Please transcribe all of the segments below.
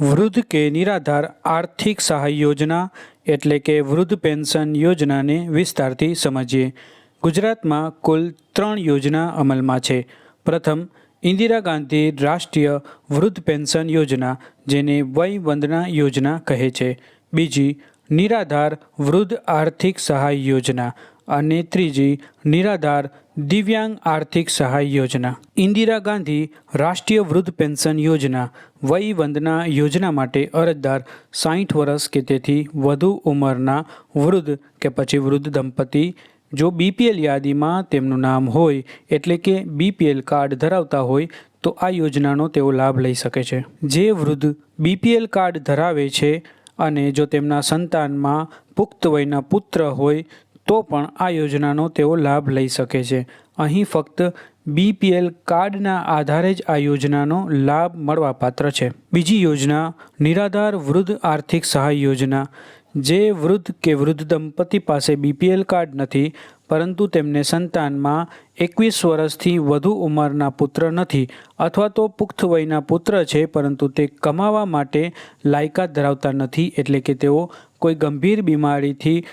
વૃદ્ધ કે નિરાધાર આર્થિક સહાય યોજના એટલે કે વૃદ્ધ પેન્શન યોજનાને વિસ્તારથી સમજીએ. ગુજરાતમાં કુલ ત્રણ યોજના અમલમાં છે. પ્રથમ, ઇન્દિરા ગાંધી રાષ્ટ્રીય વૃદ્ધ પેન્શન યોજના, જેને વય વંદના યોજના કહે છે. બીજી, નિરાધાર વૃદ્ધ આર્થિક સહાય યોજના અને ત્રીજી નિરાધાર દિવ્યાંગ આર્થિક સહાય યોજના. ઇન્દિરા ગાંધી રાષ્ટ્રીય વૃદ્ધ પેન્શન યોજના, વય વંદના યોજના માટે અરજદાર સાઠ વર્ષ કે તેથી વધુ ઉંમરના વૃદ્ધ કે પછી વૃદ્ધ દંપતી, જો બીપીએલ યાદીમાં તેમનું નામ હોય એટલે કે બીપીએલ કાર્ડ ધરાવતા હોય, તો આ યોજનાનો તેઓ લાભ લઈ શકે છે. જે વૃદ્ધ બીપીએલ કાર્ડ ધરાવે છે અને જો તેમના સંતાનમાં પુખ્ત વયના પુત્ર હોય તો પણ આ યોજનાનો તેઓ લાભ લઈ શકે છે. અહીં ફક્ત બીપીએલ કાર્ડના આધારે જ આ યોજનાનો લાભ મળવાપાત્ર છે. બીજી યોજના નિરાધાર વૃદ્ધ આર્થિક સહાય યોજના. જે વૃદ્ધ કે વૃદ્ધ દંપતી પાસે બીપીએલ કાર્ડ નથી, પરંતુ તેમને સંતાનમાં એકવીસ વર્ષથી વધુ ઉંમરના પુત્ર નથી અથવા તો પુખ્ત વયના પુત્ર છે, પરંતુ તે કમાવા માટે લાયકાત ધરાવતા નથી, એટલે કે તેઓ કોઈ ગંભીર બીમારીથી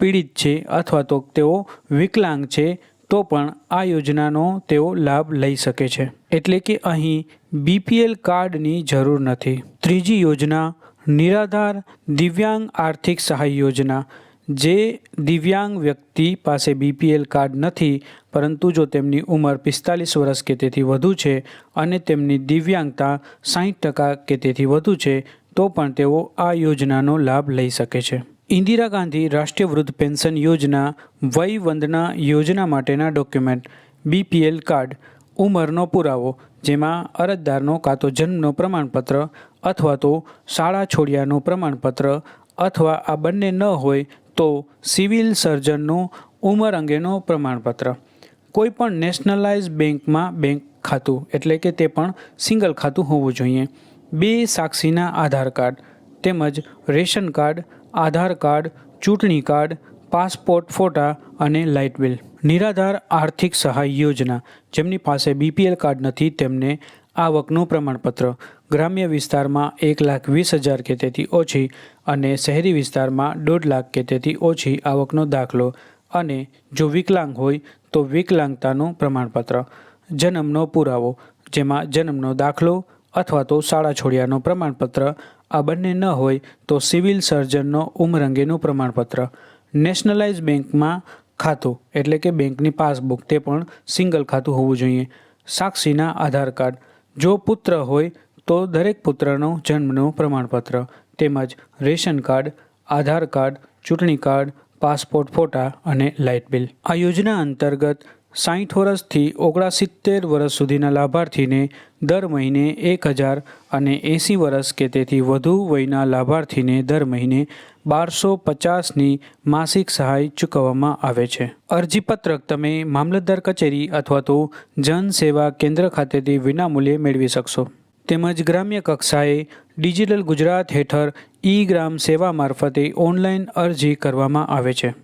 પીડિત છે અથવા તો તેઓ વિકલાંગ છે, તો પણ આ યોજનાનો તેઓ લાભ લઈ શકે છે. એટલે કે અહીં બીપીએલ કાર્ડની જરૂર નથી. ત્રીજી યોજના, નિરાધાર દિવ્યાંગ આર્થિક સહાય યોજના. જે દિવ્યાંગ વ્યક્તિ પાસે બીપીએલ કાર્ડ નથી, પરંતુ જો તેમની ઉંમર પિસ્તાલીસ વર્ષ કે તેથી વધુ છે અને તેમની દિવ્યાંગતા સાહીઠ ટકા કે તેથી વધુ છે, તો પણ તેઓ આ યોજનાનો લાભ લઈ શકે છે. ઇન્દિરા ગાંધી રાષ્ટ્રીય વૃદ્ધ પેન્શન યોજના વય વંદના યોજના માટેના ડોક્યુમેન્ટ, બીપીએલ કાર્ડ, ઉંમરનો પુરાવો, જેમાં અરજદારનો કાં તો જન્મનો પ્રમાણપત્ર અથવા તો શાળા છોડ્યાનું પ્રમાણપત્ર અથવા આ બંને ન હોય તો સિવિલ સર્જનનું ઉંમર અંગેનો પ્રમાણપત્ર. કોઈ પણ નેશનલાઇઝ બેંકમાં બેંક ખાતું એટલે કે તે પણ સિંગલ ખાતું હોવું જોઈએ. બે સાક્ષીના આધાર કાર્ડ તેમજ રેશન કાર્ડ આધાર કાર્ડ, ચૂંટણી કાર્ડ, પાસપોર્ટ ફોટા અને લાઇટ બિલ. નિરાધાર આર્થિક સહાય યોજના. જેમની પાસે બીપીએલ કાર્ડ નથી, તેમને આવકનું પ્રમાણપત્ર. ગ્રામ્ય વિસ્તારમાં એક લાખ વીસ હજાર કે તેથી ઓછી અને શહેરી વિસ્તારમાં દોઢ લાખ કે તેથી ઓછી આવકનો દાખલો અને જો વિકલાંગ હોય, તો વિકલાંગતાનું પ્રમાણપત્ર. જન્મનો પુરાવો, જેમાં જન્મનો દાખલો અથવા તો શાળા છોડ્યાનું પ્રમાણપત્ર આ બંને ન હોય તો સિવિલ સર્જનનો ઉંમર અંગેનું પ્રમાણપત્ર. નેશનલાઇઝ બેંકમાં ખાતું, એટલે કે બેંકની પાસબુક, તે પણ સિંગલ ખાતું હોવું જોઈએ. સાક્ષીના આધાર કાર્ડ. જો પુત્ર હોય તો દરેક પુત્રનો જન્મનું પ્રમાણપત્ર. તેમજ રેશન કાર્ડ, આધાર કાર્ડ, ચૂંટણી કાર્ડ, પાસપોર્ટ ફોટા અને લાઇટ બિલ. આ યોજના અંતર્ગત સાઠ વર્ષથી ઓગણસિત્તેર વર્ષ સુધીના લાભાર્થીને દર મહિને એક હજાર અને એંસી વર્ષ કે તેથી વધુ વયના લાભાર્થીને દર મહિને બારસો પચાસની માસિક સહાય ચૂકવવામાં આવે છે. અરજીપત્રક તમે મામલતદાર કચેરી અથવા તો જન સેવા કેન્દ્ર ખાતેથી વિનામૂલ્યે મેળવી શકશો. તેમજ ગ્રામ્ય કક્ષાએ ડિજિટલ ગુજરાત હેઠળ ઈ ગ્રામ સેવા મારફતે ઓનલાઈન અરજી કરવામાં આવે છે.